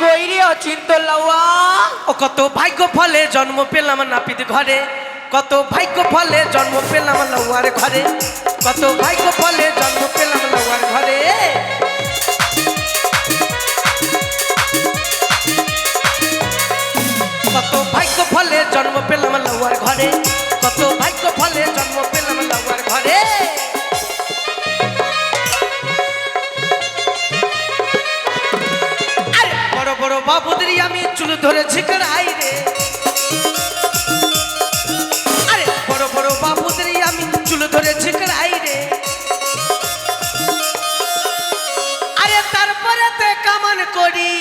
কই রে অচিন্ত লাউয়া ও কত ভাগ্য ফলে জন্ম পেলাম নাপিত ঘরে। কত ভাগ্য ফলে জন্ম পেলাম লৌয়ার ঘরে। কত ভাগ্য ফলে জন্ম পেলাম লৌয়ার ঘরে। কত ভাগ্য ফলে জন্ম পেলাম লৌয়ার ঘরে। কত ভাগ্য ফলে জন্ম পেলাম লৌয়ার ঘরে। বড় বড় বাবুদের আমি চুল ধরে ঝিকড়াই রে। আরে বড় বড় বাবুদের আমি চুল ধরে ঝিকড়াই রে। আরে তারপরে তে কামান করি?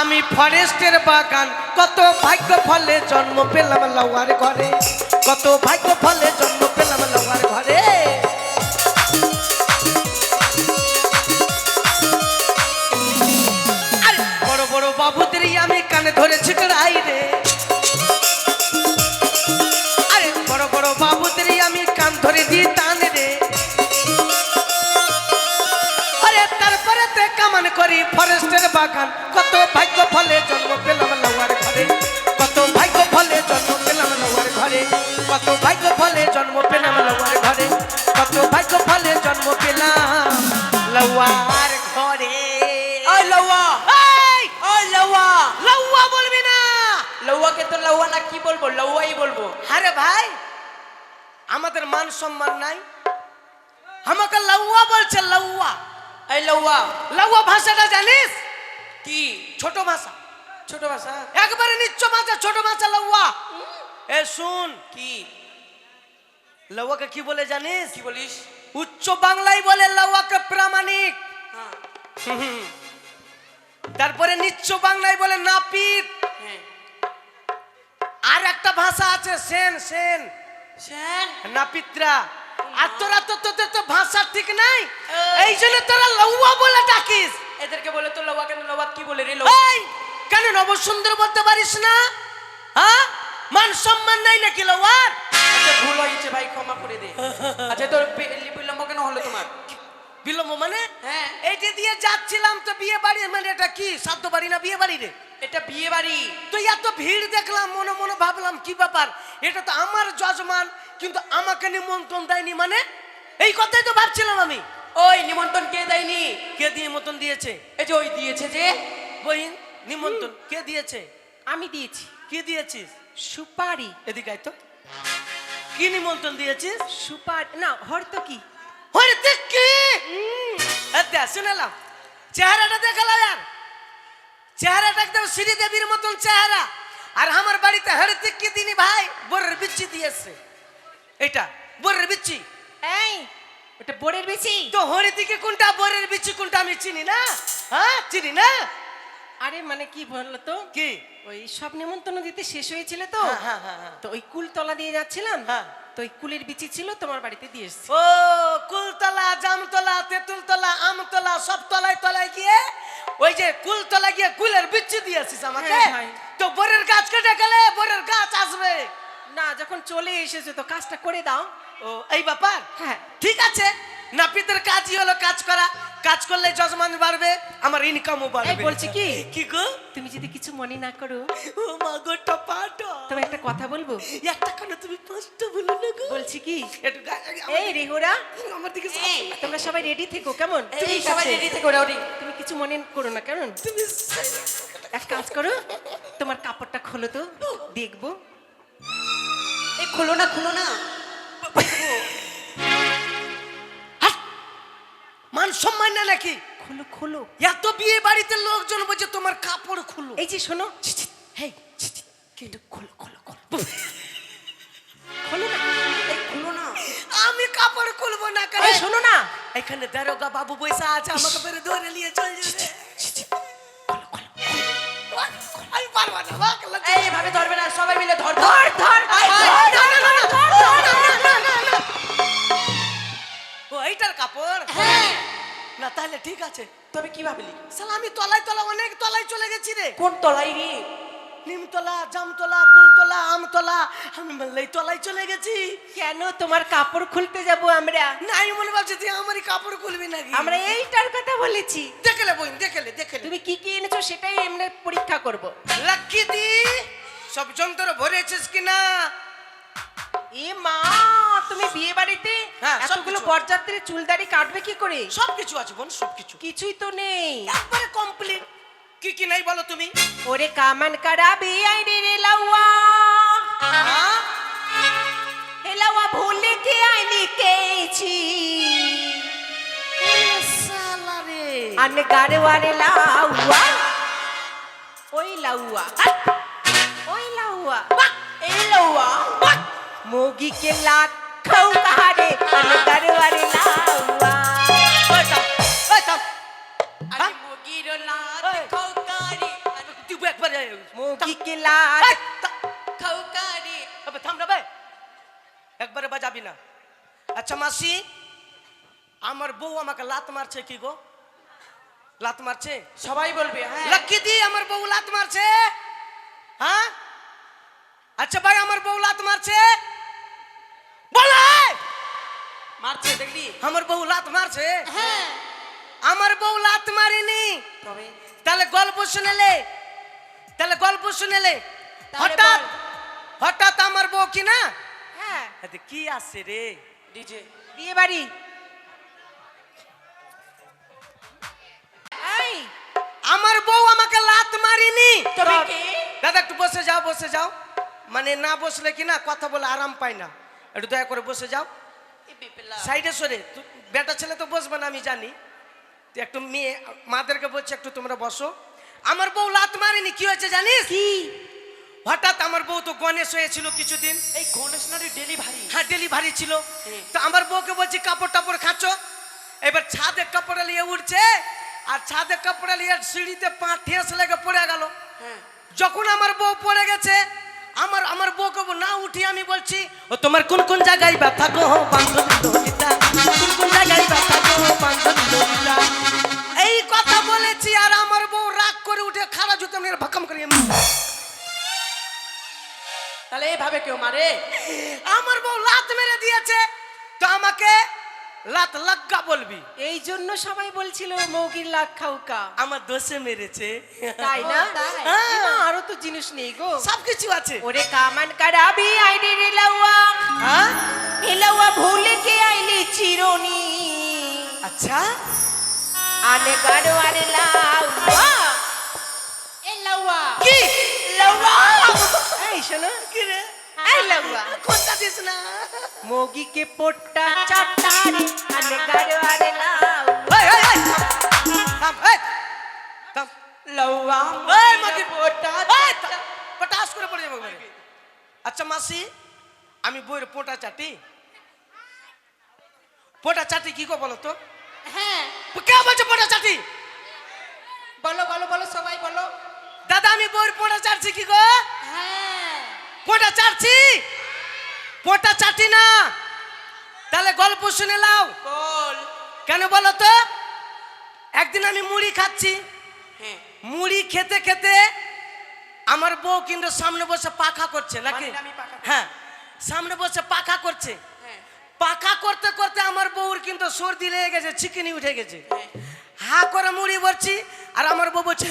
আমি ফরেস্টের বাগান কত ভাগ্য ফলে জন্ম পেলাম লওয়ার ঘরে। কত ভাগ্য ফলে জন্ম পেলাম লওয়ার ঘরে। কানে ধরে ছিকড়াই রে। আরে বড় বড় বাবুদের আমি কান ধরে দিই টান রে। আরে তারপরে তে কামান করি ফরেস্টের বাগান, কত ভাগ্য ফলে জন্ম পেলাম লওয়ার ঘরে। কত ভাগ্য ফলে জন্ম পেলাম লওয়ার ঘরে। কত ভাগ্য ফলে জন্ম পেলাম লওয়ার ঘরে। কত ভাগ্য ফলে জন্ম পেলাম লওয়ার ঘরে। ওই! ওই লাউয়া লউয়া বলবি না। লাউয়াকে তো লাউয়া না কি বলব? লাউয়াই বলব। আরে ভাই আমাদের মান সম্মান নাই। আমাকে লউয়া বলছে লউয়া। এই লাউয়া। লউয়া ভাষাটা জানিস? কি? ছোট ভাষা। ছোট ভাষা? একবারে নিচ্ছ ভাষা ছোট ভাষা লউয়া। এ শুন। কি? লউয়াকে কি বলে জানিস? কি বলিস? উচ্চ বাংলায় বলে লউয়াকে প্রামাণিক। হ্যাঁ। তারপরে নিচ্চ বাংলায় বলে নাপিত। হ্যাঁ। আর একটা ভাষা আছে সেন সেন। সেন? নাপিতরা। আর তোরা তো তোদের তো ভাষা ঠিক নাই? এই। জন্য তোরা লউয়া বলে ডাকিস। এদেরকে বলে তো লাউয়া কেন লাউয়া কি বলে রে এই কেন নবসুন্দর বলতে পারিস না? হ্যাঁ? মান সম্মান নাই নাকি লউয়ার আচ্ছা ভুল হয়েছে ভাই ক্ষমা করে দে। আচ্ছা তোর বি- বিলম্ব কেন হলো তোমার? বিলম্ব মানে? হ্যাঁ। এইটা দিয়ে যাচ্ছিলাম তো বিয়ে বাড়ি মানে এটা কি? সাধ্য বাড়ি না বিয়ে বাড়ি রে? এটা বিয়ে বাড়ি। তো এত ভিড় দেখলাম মনে মনে ভাবলাম কি ব্যাপার? এটা তো আমার যজমান কিন্তু আমাকে নিমন্ত্রণ দেয়নি মানে? এই কথাই তো ভাবছিলাম আমি। ওই নিমন্ত্রণ কে দেয়নি? কে দিয়ে মতন দিয়েছে? এই যে ওই দিয়েছে যে? বহিন নিমন্ত্রণ কে দিয়েছে? আমি দিয়েছি। কি দিয়েছিস? সুপারি। এদিকে তো। কি নিমন্ত্রণ দিয়েছিস? সুপারি না হয়তো কি হরে দেখ কি শুনেলাম চেহারাটা দেখালাম আর চেহারাটা একদম শ্রীদেবীর মতন চেহারা আর আমার বাড়িতে হরে কি দিনি ভাই বোরের বিচ্ছি দিয়েছে এটা বোরের বিচ্ছি এই ওটা বোরের বেশি তো হরিদিকে কোনটা বোরের বিচ্ছি কোনটা আমি চিনি না হ্যাঁ চিনি না আরে মানে কি বলল তো কি ওই সব নিমন্ত্রণ দিতে শেষ হয়েছিল তো। তো ওই কুল তলা দিয়ে যাচ্ছিলাম হ্যাঁ। তো ওই কুলের বিচি ছিল তোমার বাড়িতে দিয়ে এসছি। ও কুলতলা জামতলা তেঁতুলতলা আমতলা সব তলায় তলায় গিয়ে ওই যে কুলতলা গিয়ে কুলের বিচ্ছি দিয়েছিস আমাকে? হ্যাঁ, ভাই। তো বরের গাছ কেটে গেলে বরের গাছ আসবে। না যখন চলে এসেছ তো কাজটা করে দাও। ও এই ব্যাপার? হ্যাঁ। ঠিক আছে। নাপিতের কাজই হলো কাজ করা। কাজ করলে যজমান বাড়বে আমার ইনকামও বাড়বে। এই বলছি কি? কি গো? তুমি যদি কিছু মনে না করো। ও মা গো টপাটো তবে একটা কথা বলব? একটা কেন তুমি পাঁচটা বলো না গো? বলছি কি? একটু এই রেহুরা। আমার দিকে তোমরা সবাই রেডি থেকো কেমন? ঠিক সবাই রেডি থেকো ওরি তুমি কিছু মনে করো না কেমন? তুমি এক কাজ করো তোমার কাপড়টা খোলো তো দেখব। এই খোলো না খোলো না। মান সম্মান না নাকি? খোলো খোলো। এত বিয়ে বাড়িতে লোকজন বলছে তোমার কাপড় খুলো। এই যে শোনো। হেই। কিন্তু খোলো খোলো খোলো। খোলো না। খুলো না। আমি কাপড় খুলবো না কেন? শোনো না। এখানে দারোগা বাবু আছে আমাকে বেরে ধরে নিয়ে চল যাবে। আমি পারব না ধরবে না সবাই মিলে ধর না তাহলে ঠিক আছে তবে কি ভাবলি শালা আমি তলায় তলা অনেক তলায় চলে গেছি রে। কোন তলায় রে? নিমতলা জামতলা কুলতলা আমতলা আমি তলায় চলে গেছি। কেন তোমার কাপড় খুলতে যাব আমরা? না আমি মনে ভাবছি তুই আমারই কাপড় খুলবি নাকি? আমরা এইটার কথা বলেছি। দেখলে বই দেখলে দেখলে। তুমি কি কি এনেছো সেটাই এমনি পরীক্ষা করব। লাক্কি দি সব যন্ত্র ভরেছিস কিনা? এ মা তুমি বিয়ে বাড়িতে হ্যাঁ, এতগুলো কিছু। বরযাত্রী চুলদাড়ি কাটবে কি করে? সব কিছু আছে বোন সব কিছু। কিছুই তো নেই। একবারে কমপ্লিট কি কি নাই বলো তুমি? ওরে কামান কারাবি আই রে রে লাউয়া। হ্যাঁ? হে লাউয়া ভুলে কে আনে গাড়ওয়ারে লাউয়া। ওই লাউয়া। ওই লাউয়া। এই লাউয়া। মোগি के लात खाऊ कहारे अने गाड़वारे लाउआ ওই থাম, ওই থাম। আরে মুগির লাত এই। খৌকারি তুই একবারে मोगी के लात এই, থা- খৌকারি আবে থাম না বে একবারে বাজাবি না আচ্ছা মাসি আমার বউ আমাকে লাত মারছে কি গো লাত মারছে সবাই বলবে হ্যাঁ লক্ষ্মী দি আমার বউ লাত মারছে হ্যাঁ আচ্ছা ভাই আমার বউ লাত মারছে বলে মারছে দেখলি? আমার বউ লাত মারছে? হ্যাঁ। আমার বউ লাত মারিনি। তবে? তাহলে গল্প শুনেলে? তাহলে গল্প শুনেলে? হঠাৎ হঠাৎ আমার বউ কি না? হ্যাঁ। কি আছে রে? ডিজে বিয়ে বাড়ি। এই। আমার বউ আমাকে লাত মারিনি। দাদা একটু বসে যাও বসে যাও। মানে না বসলে কি না কথা বলে আরাম পাই না। একটু দয়া করে বসে যাও। সাইডে সরে তু- বেটা ছেলে তো বসবে না আমি জানি। তো একটু মেয়ে মাদেরকে বলছে একটু তোমরা বসো। আমার বউ লাত মারিনি কি হয়েছে জানিস? কি? হঠাৎ আমার বউ তো গণেশ হয়েছিল কিছুদিন। এই গণেশ নারী ডেলিভারি? হ্যাঁ ডেলিভারি ছিল। তো আমার বউকে বলছি কাপড় টাপড় খাচ্ছ? এবার ছাদে কাপড় নিয়ে উঠছে আর ছাদে কাপড় নিয়ে সিঁড়িতে পা ঠেস লেগে পড়ে গেল। হ্যাঁ। যখন আমার বউ পড়ে গেছে আমার আমার বল- না উঠি আমি বলছি, ও তোমার কোন কোন জায়গায় ব্যথা গো কোন কোন জায়গায় ব্যথা গো এই কথা বলেছি আর আমার বউ রাগ করে উঠে খাড়া জুতো ভাকাম করে তাহলে এইভাবে কেউ মারে? আমার বউ লাত মেরে দিয়েছে। তো আমাকে লাত লাগ্গা বলবি। এই জন্য সবাই বলছিল মৌগির লাখ খাউকা। আমার দোষে মেরেছে। তাই না? হ্যাঁ। আরও তো জিনিস নেই গো। সব কিছু আছে। ওরে কামান কারাবি আইডি হ্যাঁ? ভুলে কে আইলি চিরনি। আচ্ছা। আনে গাড়ওয়ারে লাউয়া এ লাউয়া। কি? লাউয়া। এই শোনো। কি রে? পোট্টা চাটারে আনে গাড়ওয়ারে লাউয়া এই, এই, এই, থাম, থাম, এই, থাম। লওয়া এই, মুগির মাগি- পোটা পটাশ করে পড়ে যাবে আচ্ছা মাসি আমি বইয়ের পোটা চাটি। পোটা চাটি কি গো বলো তো? হ্যাঁ। কে বলছে পোটা চাটি? বলো বলো বলো সবাই বলো। দাদা আমি বইয়ের পোটা চাটছি কি গো? হ্যাঁ। পোটা চাটছি? পোটা চাটি না। তাহলে গল্প শুনে লাও বল। কেন বলো তো? একদিন আমি মুড়ি খাচ্ছি। হ্যাঁ। মুড়ি খেতে খেতে আমার বউ কিন্তু সামনে বসে পাখা করছে নাকি? মানে। হ্যাঁ সামনে বসে পাখা করছে। হ্যাঁ। পাখা করতে করতে আমার বউর কিন্তু সর্দি লেগে গেছে চিকেনি উঠে গেছে। হ্যাঁ। হা করে মুড়ি ভরছি আর আমার বউ বলছে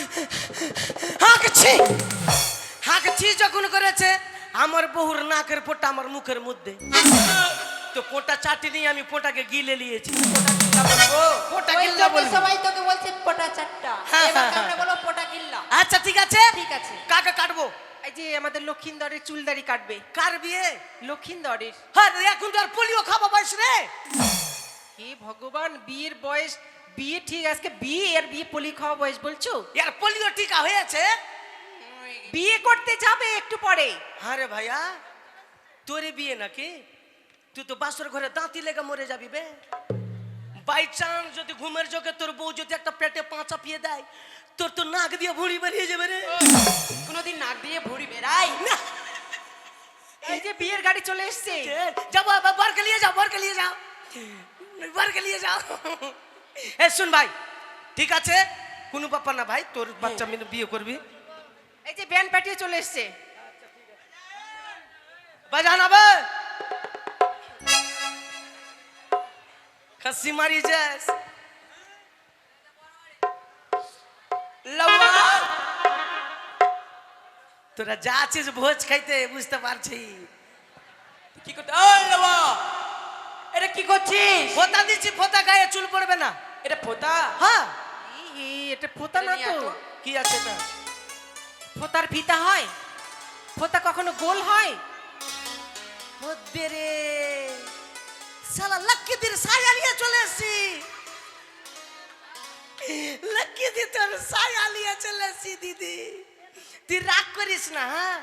হাঁকছি। হাঁকছি যখন করেছে আমার বউর নাকের পোটা আমার মুখের মধ্যে। তো পোটা চাটি নিয়ে আমি পোটাকে গিলে নিয়েছি। পোটা গিল্লা জন্য সবাই তোকে বলছে পোটা চারটা। হ্যাঁ, এবার হ্যাঁ, বলো পোটা কিল্লা আচ্ছা ঠিক আছে? ঠিক আছে। কাকে কাটবো? এই যে আমাদের লক্ষিন্দরের চুলদাড়ি কাটবে। কার বিয়ে? লক্ষিন্দরের। হ্যাঁ এখন তো আর পোলিও খাব বয়স রে। হে ভগবান বিয়ের বয়স বিয়ে ঠিক আজকে বিয়ে আর বিয়ে পলি খাওয়া বয়স বলছো? ইয়ার পোলিও টিকা হয়েছে। বিয়ে করতে যাবে একটু পরে। হ্যাঁ রে ভাইয়া তোরে বিয়ে নাকি? তুই তো বাসর ঘরে দাঁতি লেগে মরে যাবি বে। বাই চান্স যদি ঘুমের যোগে তোর বউ যদি একটা পেটে পাঁচা পিয়ে দেয় তোর তো নাক দিয়ে ভুঁড়ি বেরিয়ে যাবে রে। কোনোদিন নাক দিয়ে ভরি বেরাই? না, এই যে বিয়ের গাড়ি চলে এসছে। যাব বরকে নিয়ে যাও বরকে নিয়ে যাও। বরকে নিয়ে যাও। এ শুন ভাই ঠিক আছে? কোনো ব্যাপার না ভাই তোর বাচ্চা মেয়ে বিয়ে করবি। এই যে ব্যান পাঠিয়ে চলে এসছে। বাজান খাসি মারি যাস। তোরা যা আছিস ভোজ খাইতে বুঝতে পারছি। কি করতে এটা কি করছিস? ফোতা দিচ্ছি ফোতা গায়ে চুল পড়বে না। এটা ফোতা? হ্যাঁ। এটা ফোতা না তো। কি আছে এটা? ফোতার ফিতা হয়? ফোতা কখনো গোল হয়? মধ্যে রে। সালা সায়া চলে দিদি। তুই রাগ করিস না হ্যাঁ?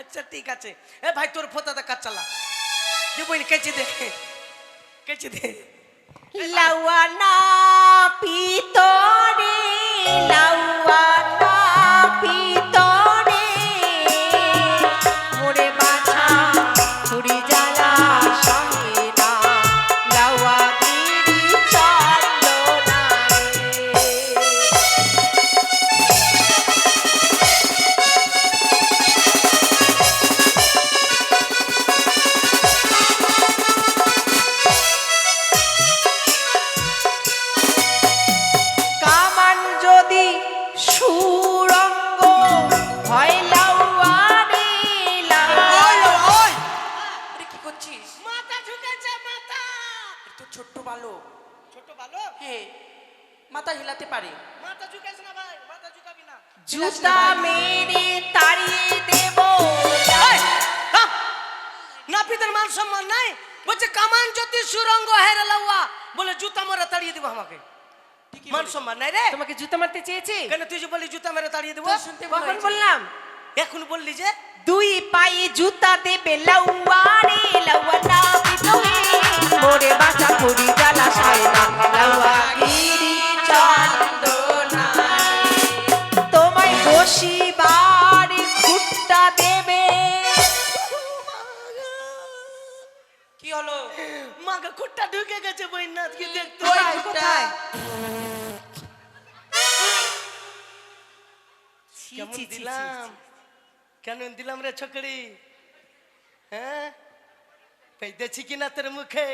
আচ্ছা ঠিক আছে। এ ভাই, তোর চালা। পিতরে লাউয়ানা জুতা মেরে তাড়িয়ে দেব। নাপিতের মান সম্মান নাই? বলছে কামান যদি সুরঙ্গ হেরে লাউয়া। বলে জুতা মারা তাড়িয়ে দিব আমাকে। মান সম্মান নাই রে? তোমাকে জুতা মারতে চেয়েছে। কেন তুই যে বলি জুতা মেরে তাড়িয়ে দিব? শুনতে কখন বললাম? এখন বললি যে? দুই পায়ে জুতা দেবে লাউয়া না পিতরে মোরে বাসা করি জ্বালা সায়না লাউয়া গিরি চন্দনা ছি, দিলাম কেন দিলাম রে ছকড়ি? হ্যাঁ? পেয়েছি কিনা তোর মুখে?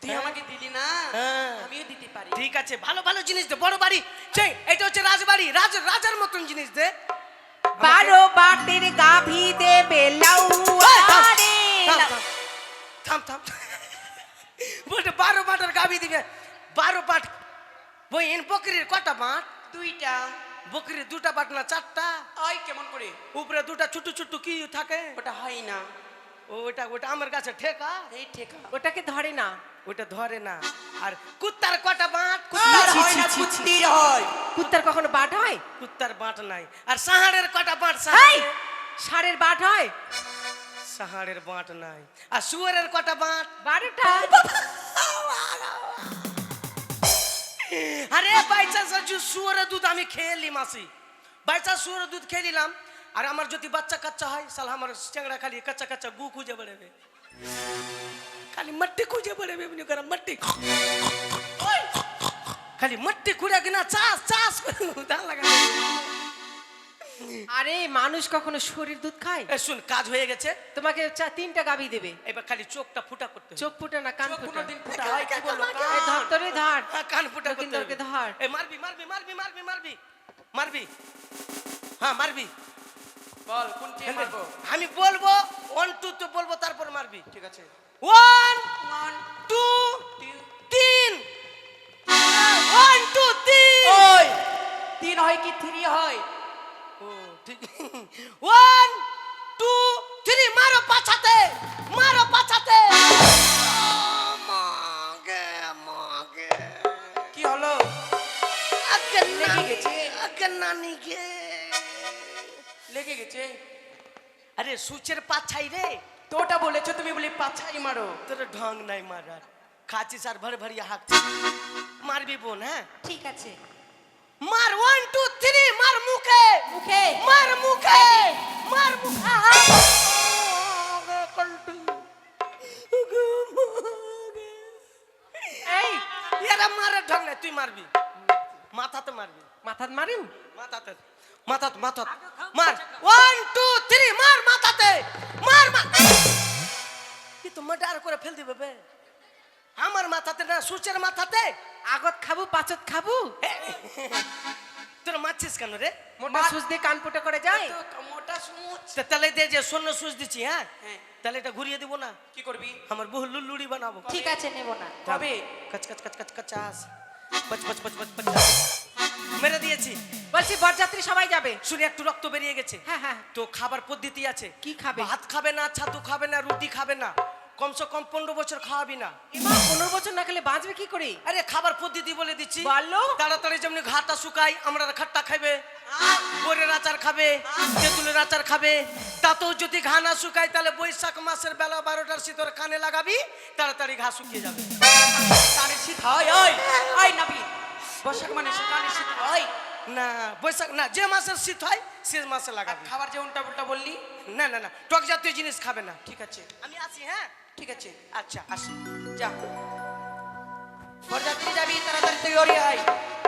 তুই আমাকে দিলি না? হ্যাঁ। আমিও দিতে পারি। ঠিক আছে ভালো ভালো জিনিস দে বড় বাড়ি। সেই এটা হচ্ছে রাজবাড়ি। রাজ রাজার মতন জিনিস দে। বারো বাটের গাভী দেবে থাম, থাম, থাম। থাম বলতে বারো বাটের গাবি দিবে। বারো বাট বই এন বকরির কটা বাট? দুইটা। বকরির দুটা বাট না চারটা। ওই কেমন করে? উপরে দুটা ছোট ছোট কি থাকে? ওটা হয় না। ওটা ওটা আমার কাছে ঠেকা। এই ঠেকা। ওটাকে ধরে না। ওটা ধরে না। আর কুত্তার কটা বাট? কুত্তার হয় না। কুত্তির হয়। কুত্তার কখনো বাট হয়? কুত্তার বাট নাই। আর সাহাড়ের কটা বাট হাই! সাহাড়ের ষাঁড়ের বাট হয়? সাহাড়ের বাট নাই। আর শুয়ারের কটা বাট? বারোটা। আরে বাই বাইচান্স শুয়ারের দুধ আমি খেয়ে মাসি। বাইচান্স শুয়ারের দুধ খেয়ে নিলাম। আর আমার যদি বাচ্চা কাচ্চা হয়, সালা আমার চ্যাংড়া খালি কাচ্চা কাচ্চা গু খুঁজে বেড়াবে। খালি মাটি খুঁজে বেড়াবে এমনি করে, মাটি। খালি মাটি খুঁড়ে কিনা, চাষ চাষ করে দাঁড় লাগাবে আরে মানুষ কখনো শরীর দুধ খায়? এ শুন কাজ হয়ে গেছে। তোমাকে চা- তিনটা গাভী দেবে। এবার খালি চোখটা ফুটা করতে চোখ ফুটে না কান ফুটে? কোনোদিন ফুটা হয় কি বলল? এই ধর তোরে ধর। হ্যাঁ, কান ফুটা করতে হবে। ধর। এ মারবি মারবি মারবি মারবি মারবি। মারবি। হ্যাঁ মারবি। বল কোন টিম মারবো? আমি বলব ওয়ান টু তো বলব তারপর মারবি। ঠিক আছে। ওয়ান ওয়ান টু টু তিন। ওয়ান টু তিন। ওই। তিন হয় কি থ্রি হয়? ও ঠিক। ওয়ান টু থ্রি মারো পাছাতে মারো পাছাতে। কি হলো? আগে লেগে গেছে। আগে নানি গে। লেগে গেছে। আরে সুচের পাছাই রে। তো ওটা বলেছ তুমি বলি পাছাই মারো। তোর ঢং নাই মারার। খাচ্ছিস আর ভরে ভরিয়ে হাঁক মারবি বোন হ্যাঁ? ঠিক আছে। মার মুখে। মুখে। মার মুখে। মার মুখে। এই এরা মারার ঢং নাই তুই মারবি। মাথাতে মারবি। মাথাত মারিম? মাথাতে। মাথাত মাথাত। মার। ওয়ান টু থ্রি মার মাথাতে। মার কি তো মার্ডার করে ফেল দিবে বে আমার মাথাতে না সুচের মাথাতে? আগত খাব পাচত খাব? তোরা মারছিস কেন রে? মোটা সুচ দিয়ে কান ফুটো করে যায় মোটা সুচ। তা তাহলে দে যে শূন্য সুচ দিচ্ছি হ্যাঁ? হ্যাঁ। তাহলে এটা ঘুরিয়ে দিব না। কি করবি? আমার বহু লুল্লুড়ি বানাবো। ঠিক আছে নেব না। কবে? কচ কচ কচ কচ কচাস পচ পচ পচ পচ পচ মেরে দিয়েছি। বলছি বরযাত্রী সবাই যাবে? শুনে একটু রক্ত বেরিয়ে গেছে। হ্যাঁ হ্যাঁ। তো খাবার পদ্ধতি আছে। কি খাবে? ভাত খাবে না ছাতু খাবে না রুটি খাবে না। কমসে কম পনেরো বছর খাওয়াবি না। পনেরো বছর না খেলে বাঁচবে কি করে? আরে খাবার পদ্ধতি বলে দিচ্ছি। বলো। তাড়াতাড়ি যেমনি ঘাটা শুকাই আমরা খাট্টা খাবে বরের আচার খাবে তেঁতুলের আচার খাবে। তাতেও যদি ঘা না শুকায় তাহলে বৈশাখ মাসের বেলা বারোটার শীতর কানে লাগাবি তাড়াতাড়ি ঘা শুকিয়ে যাবে। কানে শীত হয় ওই ওই নাবি। বর্ষাক মানে কানে শীত হয়। না বৈশাখ না যে মাসের শীত হয় সে মাসে লাগাবি। খাবার যে উল্টা উল্টা বললি? না না না টক জাতীয় জিনিস খাবে না। ঠিক আছে। আমি আসি হ্যাঁ? ঠিক আছে আচ্ছা আসি যা। বরযাত্রী যাবি তাড়াতাড়ি তৈরি আয়।